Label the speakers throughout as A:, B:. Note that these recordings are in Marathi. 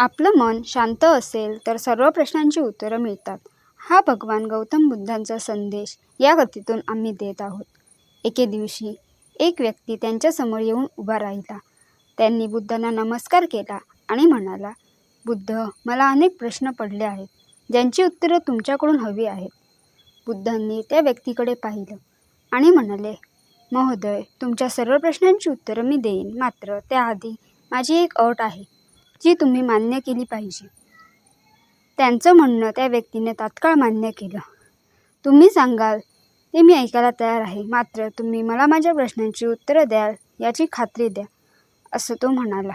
A: आपलं मन शांत असेल तर सर्व प्रश्नांची उत्तरं मिळतात. हा भगवान गौतम बुद्धांचा संदेश या कथेतून आम्ही देत आहोत. एके दिवशी एक व्यक्ती त्यांच्यासमोर येऊन उभा राहिला. त्यांनी बुद्धांना नमस्कार केला आणि म्हणाला बुद्ध मला अनेक प्रश्न पडले आहेत. ज्यांची उत्तरं तुमच्याकडून हवी आहेत. बुद्धांनी त्या व्यक्तीकडे पाहिलं आणि म्हणाले महोदय तुमच्या सर्व प्रश्नांची उत्तरं मी देईन. मात्र त्याआधी माझी एक अट आहे. जी तुम्ही मान्य केली पाहिजे. त्यांचं म्हणणं त्या व्यक्तीने तात्काळ मान्य केलं. तुम्ही सांगाल ते मी ऐकायला तयार आहे. मात्र तुम्ही मला माझ्या प्रश्नांची उत्तरं द्याल याची खात्री द्या असं तो म्हणाला.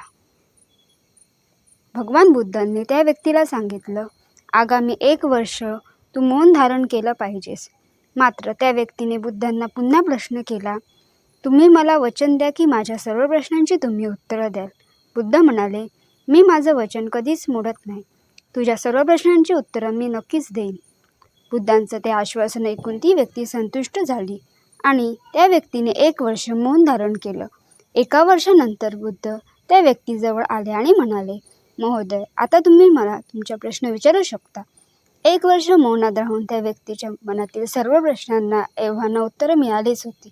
A: भगवान बुद्धांनी त्या व्यक्तीला सांगितलं आगामी एक वर्ष तू मौन धारण केलं पाहिजेस. मात्र त्या व्यक्तीने बुद्धांना पुन्हा प्रश्न केला तुम्ही मला वचन द्या की माझ्या सर्व प्रश्नांची तुम्ही उत्तरं द्याल. बुद्ध म्हणाले मी माझं वचन कधीच मोडत नाही. तुझ्या सर्व प्रश्नांची उत्तरं मी नक्कीच देईन. बुद्धांचं ते आश्वासन ऐकून ती व्यक्ती संतुष्ट झाली आणि त्या व्यक्तीने एक वर्ष मौन धारण केलं. एका वर्षानंतर बुद्ध त्या व्यक्तीजवळ आले आणि म्हणाले महोदय आता तुम्ही मला तुमचा प्रश्न विचारू शकता? एक वर्ष मौनात राहून त्या व्यक्तीच्या मनातील सर्व प्रश्नांना एव्हाना उत्तरं मिळालीच होती.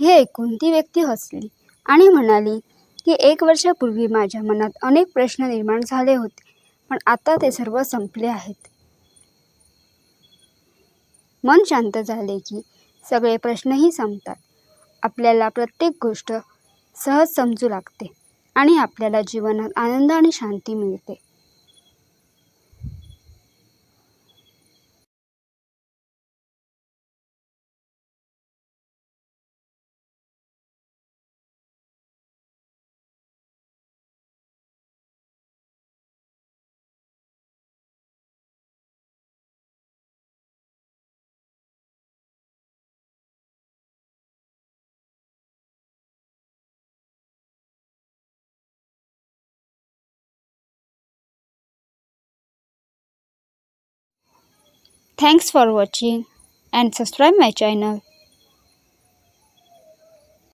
A: हे ऐकून ती व्यक्ती हसली आणि म्हणाली की एक वर्षापूर्वी माझ्या मनात अनेक प्रश्न निर्माण झाले होते पण आता ते सर्व संपले आहेत. मन शांत झाले की सगळे प्रश्नही संपतात. आपल्याला प्रत्येक गोष्ट सहज समजू लागते आणि आपल्याला जीवनात आनंद आणि शांती मिळते. Thanks for watching and subscribe my channel.